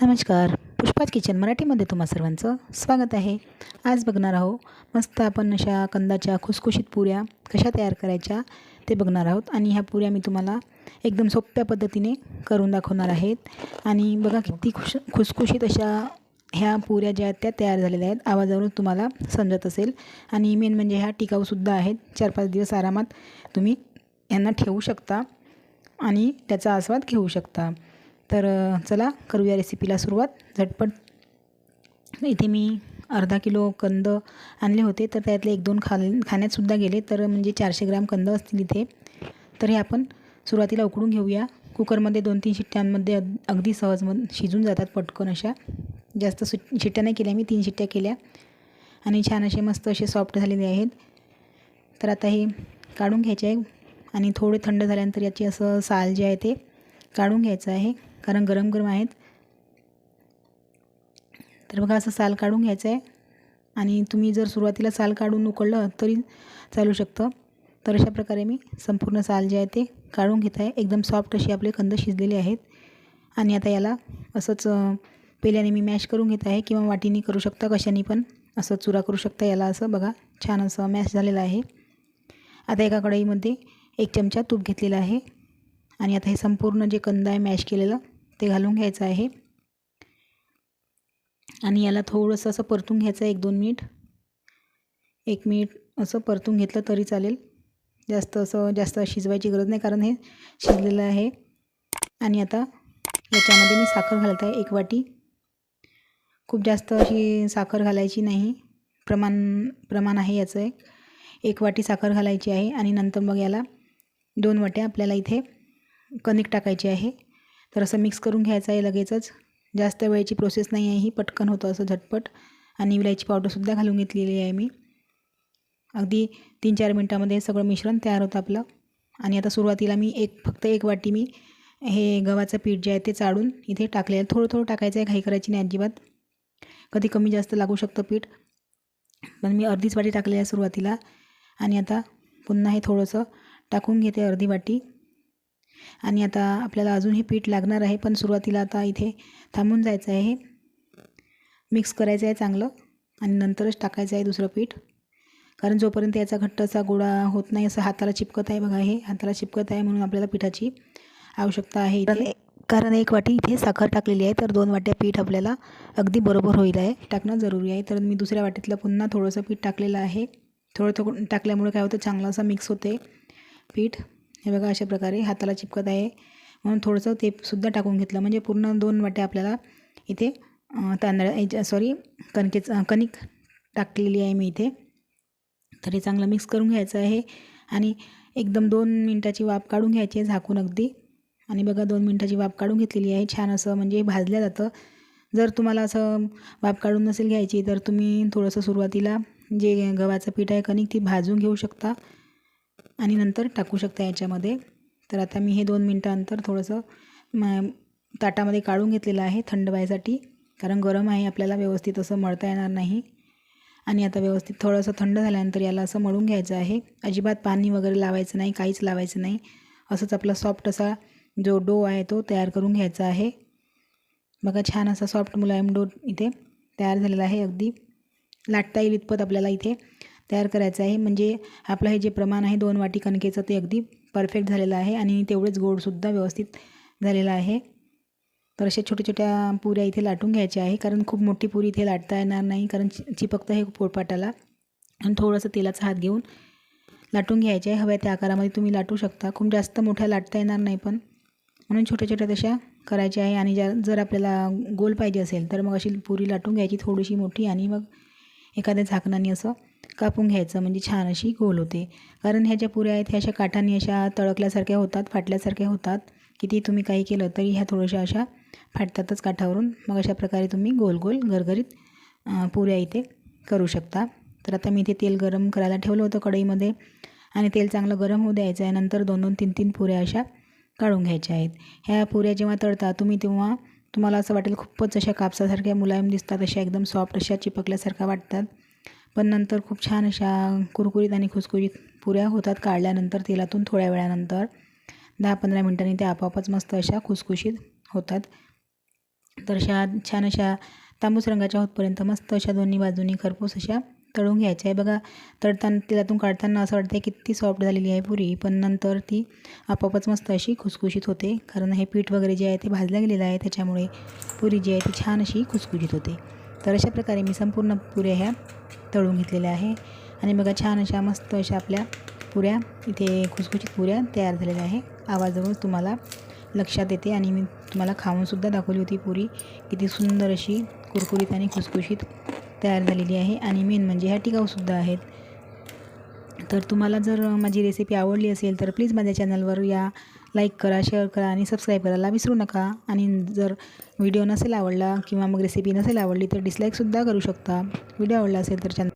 नमस्कार. पुष्पाच किचन मराठीमध्ये तुम्हा सर्वांचं स्वागत आहे. आज बघणार आहोत मस्त आपण अशा कंदाच्या खुसखुशीत पुऱ्या कशा तयार करायच्या ते बघणार आहोत. आणि ह्या पुऱ्या मी तुम्हाला एकदम सोप्या पद्धतीने करून दाखवणार आहेत. आणि बघा किती खुश खुसखुशीत अशा ह्या पुऱ्या ज्या आहेत त्या तयार झालेल्या आहेत. आवाजावरून तुम्हाला समजत असेल. आणि मेन म्हणजे ह्या टिकाऊसुद्धा आहेत. चार पाच दिवस आरामात तुम्ही यांना ठेवू शकता आणि त्याचा आस्वाद घेऊ शकता. तर चला करूया रेसिपीला सुरुवात. झटपट. इथे मी अर्धा किलो कंद आणले होते तर त्यातले एक दोन खा खाण्यातसुद्धा गेले. तर म्हणजे चारशे ग्राम कंद असतील इथे. तर हे आपण सुरुवातीला उकडून घेऊया. कुकरमध्ये दोन तीन शिट्ट्यांमध्ये अग अगदी सहज मग शिजून जातात पटकन अशा. जास्त सु शिट्ट्या नाही केल्या मी तीन शिट्ट्या केल्या. आणि छान असे मस्त असे सॉफ्ट झालेले आहेत. तर आता हे काढून घ्यायचे आहे. आणि थोडे थंड झाल्यानंतर याची असं साल जे आहे ते काढून घ्यायचं आहे. कारण गरम गरम आहेत. तर बघा असं साल काढून घ्यायचं आहे आणि तुम्ही जर सुरुवातीला साल काढून उकळलं तरी चालू शकतं. तर अशा प्रकारे मी संपूर्ण साल जे आहे ते काढून घेत आहे. एकदम सॉफ्ट असे आपले कंद शिजलेले आहेत. आणि आता याला असंच पेल्याने मी मॅश करून घेत आहे. किंवा वाटीने करू शकता कशाने पण असं चुरा करू शकता याला असं. बघा छान असं मॅश झालेलं आहे. आता एका कढईमध्ये एक चमचा तूप घेतलेला आहे. आणि आता हे संपूर्ण जे कंद आहे मॅश केलेलं ते घालून घ्यायचं आहे. आणि याला थोडंसं असं परतून घ्यायचं आहे एक दोन मिनिट. एक मिनिट असं परतून घेतलं तरी चालेल. जास्त असं जास्त शिजवायची गरज नाही कारण हे शिजलेलं आहे. आणि आता याच्यामध्ये मी साखर घालत आहे एक वाटी. खूप जास्त अशी साखर घालायची नाही. प्रमाण प्रमाण आहे याचं एक. एक वाटी साखर घालायची आहे आणि नंतर मग याला दोन वाट्या आपल्याला इथे कणिक टाकायची आहे. तर असं मिक्स करून घ्यायचं आहे लगेचच. जास्त वेळेची प्रोसेस नाही आहे ही पटकन होतं असं झटपट. आणि विलायची पावडरसुद्धा घालून घेतलेली आहे मी. अगदी तीन चार मिनटामध्ये सगळं मिश्रण तयार होतं आपलं. आणि आता सुरुवातीला मी एक फक्त एक वाटी मी हे गव्हाचं पीठ जे आहे ते चाळून इथे टाकलेलं. आहे थोडं थोडं टाकायचं आहे घाई करायची नाही अजिबात. कधी कमी जास्त लागू शकतं पीठ. पण मी अर्धीच वाटी टाकली आहे सुरुवातीला. आणि आता पुन्हा हे थोडंसं टाकून घेते अर्धी वाटी. आणि आता आपल्याला अजून हे पीठ लागणार आहे पण सुरुवातीला आता इथे थांबून जायचं आहे. हे मिक्स करायचं आहे चांगलं आणि नंतरच टाकायचं आहे दुसरं पीठ. कारण जोपर्यंत याचा घट्ट असा गोळा होत नाही असं हाताला चिपकत आहे बघा हे हाताला चिपकत आहे म्हणून आपल्याला पिठाची आवश्यकता आहे इथे. कारण एक वाटी इथे साखर टाकलेली आहे तर दोन वाट्या पीठ आपल्याला अगदी बरोबर होईल आहे. टाकणं जरुरी आहे. तर मी दुसऱ्या वाटीतलं पुन्हा थोडंसं पीठ टाकलेलं आहे. थोडं थोडं टाकल्यामुळे काय होतं चांगलं असं मिक्स होते पीठ. हे बघा अशा प्रकारे हाताला चिपकत आहे. म्हणून थोडंसं ते सुद्धा टाकून घेतलं. म्हणजे पूर्ण दोन वाट्या आपल्याला इथे अं, तांदळा सॉरी कणकेचं कणिक टाकलेली आहे मी इथे. तर हे चांगलं मिक्स करून घ्यायचं आहे. आणि एकदम दोन मिनटाची वाफ काढून घ्यायची आहे झाकून अगदी. आणि बघा दोन मिनटाची वाफ काढून घेतलेली आहे. छान असं म्हणजे भाजलं जातं. जर तुम्हाला असं वाफ काढून नसेल घ्यायची तर तुम्ही थोडंसं सुरुवातीला जे गव्हाचं पीठ आहे कणिक ती भाजून घेऊ शकता. आणि नंतर टाकू शकता याच्यामध्ये. तर आता मी हे दोन मिनटानंतर थोडंसं म ताटामध्ये काढून घेतलेलं आहे थंड व्हायसाठी कारण गरम आहे आपल्याला व्यवस्थित असं मळता येणार नाही. आणि आता व्यवस्थित थोडंसं थंड झाल्यानंतर याला असं मळून घ्यायचं आहे. अजिबात पाणी वगैरे लावायचं नाही काहीच लावायचं नाही. असंच आपला सॉफ्ट असा जो डो आहे तो तयार करून घ्यायचा आहे. बघा छान असा सॉफ्ट मुलायम डो इथे तयार झालेला आहे अगदी. लाटता येईल इतपत आपल्याला इथे. तयार करायचं आहे. म्हणजे आपलं हे जे प्रमाण आहे दोन वाटी कणकेचं ते अगदी परफेक्ट झालेलं आहे आणि तेवढेच गोडसुद्धा व्यवस्थित झालेलं आहे. तर अशा छोट्या छोट्या पुऱ्या इथे लाटून घ्यायच्या आहे कारण खूप मोठी पुरी इथे लाटता येणार नाही कारण चि चिपकतं हे पोळपाटाला आणि थोडंसं तेलाचा हात घेऊन लाटून घ्यायचे आहे. हव्या त्या आकारामध्ये तुम्ही लाटू शकता. खूप जास्त मोठ्या लाटता येणार नाही पण. म्हणून छोट्या छोट्या तशा करायच्या आहे आणि ज्या जर आपल्याला गोल पाहिजे असेल तर मग अशी पुरी लाटून घ्यायची थोडीशी मोठी आणि मग एखाद्या झाकणाने असं कापून घ्यायचं म्हणजे छान अशी गोल होते. कारण ह्या ज्या पुऱ्या आहेत ह्या अशा काठाने अशा तळकल्यासारख्या होतात फाटल्यासारख्या होतात. किती तुम्ही काही केलं तरी ह्या थोड्याशा अशा फाटतातच काठावरून. मग अशा प्रकारे तुम्ही गोल गोल गरगरीत पुऱ्या इथे करू शकता. तर आता मी इथे तेल गरम करायला ठेवलं होतं कढईमध्ये आणि तेल चांगलं गरम होऊ द्यायचं आहे. नंतर दोन दोन तीन तीन पुऱ्या अशा काढून घ्यायच्या आहेत. ह्या पुऱ्या जेव्हा तळता तुम्ही तेव्हा तुम्हाला असं वाटेल खूपच अशा कापसासारख्या मुलायम दिसतात अशा एकदम सॉफ्ट अशा चिपकल्यासारख्या वाटतात. पण नंतर खूप छान अशा कुरकुरीत आणि खुसखुशीत पुऱ्या होतात काढल्यानंतर तेलातून थोड्या वेळानंतर दहा पंधरा मिनटांनी त्या आपोआपच मस्त अशा खुसखुशीत होतात. तर अशा छान अशा तांबूस रंगाच्या होतपर्यंत मस्त अशा दोन्ही बाजूनी खरपूस अशा तळून घ्यायच्या आहे. बघा तळताना तेलातून काढताना असं वाटतं किती सॉफ्ट झालेली आहे पुरी पण नंतर ती आपोआपच मस्त अशी खुसखुशीत होते. कारण हे पीठ वगैरे जे आहे ते भाजलं गेलेलं आहे त्याच्यामुळे पुरी जी आहे ती छान अशी खुसखुशीत होते. तर अशा प्रकारे मी संपूर्ण पुऱ्या ह्या तळून घेतलेल्या आहे. आणि बघा छान अशा मस्त अशा आपल्या पुऱ्या इथे खुसखुशीत पुऱ्या तयार झालेल्या आहे. आवाजावर तुम्हाला लक्षात येते आणि मी तुम्हाला खाऊनसुद्धा दाखवली होती पुरी. किती सुंदर अशी कुरकुरीत आणि खुसखुशीत तयार झालेली आहे. आणि मेन म्हणजे ह्या टिकाऊसुद्धा आहेत. तर तुम्हाला जर माझी रेसिपी आवडली असेल तर प्लीज माझ्या चॅनलवर या लाईक करा शेअर करा आणि सबस्क्राईब करायला विसरू नका. आणि जर व्हिडिओ नसेल आवडला किंवा मग रेसिपी नसेल आवडली तर डिसलाईकसुद्धा करू शकता. व्हिडिओ आवडला असेल तर चॅनल